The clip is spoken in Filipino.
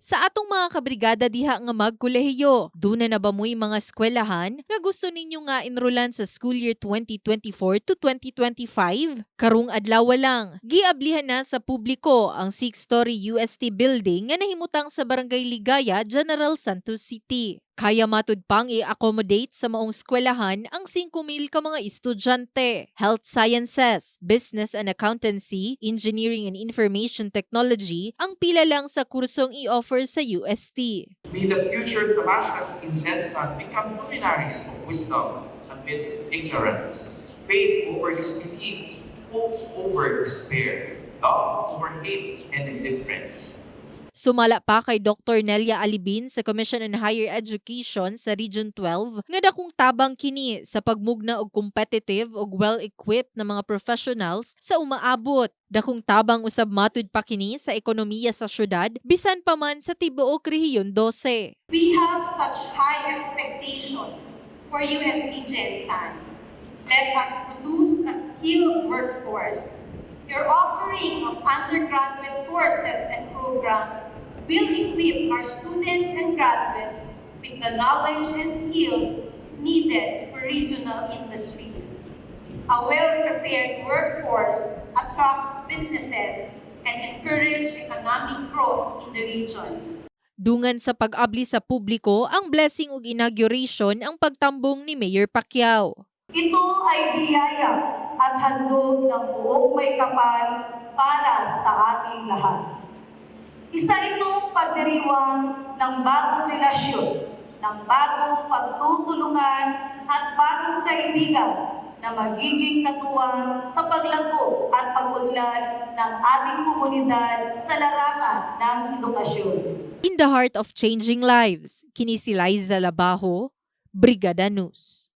Sa atong mga kabrigada diha nga magkolehiyo, duna na ba mo'y mga eskwelahan nga gusto ninyo nga enrollan sa school year 2024 to 2025? Karong adlaw lang, giablihan na sa publiko ang six-story UST building nga nahimutang sa Barangay Ligaya, General Santos City. Kaya matud pang i-accommodate sa maong eskwelahan ang 5,000 ka mga estudyante. Health Sciences, Business and Accountancy, Engineering and Information Technology ang pila lang sa kursong i-offer sa UST. May the future Thamasians in Jensan become luminaries of wisdom amidst ignorance, faith over disbelief, hope over despair, love over hate and indifference. Sumala pa kay Dr. Nelia Alibin sa Commission on Higher Education sa Region 12 nga dakong tabang kini sa pagmugna og competitive ug well-equipped na mga professionals sa umaabot. Dakong tabang usab matud pa kini sa ekonomiya sa syudad bisan pa man sa tibuok rehiyon 12. We have such high expectations for UST Gensan. Let us produce a skilled workforce. Your offering of undergraduate courses and programs will equip our students and graduates with the knowledge and skills needed for regional industries. A well-prepared workforce attracts businesses and encourages economic growth in the region. Dungan sa pag-abli sa publiko ang blessing ug inauguration ang pagtambong ni Mayor Pacquiao. Ito ay biyaya at handog ng buong may kapal para sa ating lahat. Isa itong pagdiriwang ng bagong relasyon, ng bagong pagtutulungan at bagong kaibigan na magiging katuwang sa paglago at pag-unlad ng ating komunidad sa larangan ng edukasyon. In the heart of changing lives, kini si Liza Labajo, Brigada News.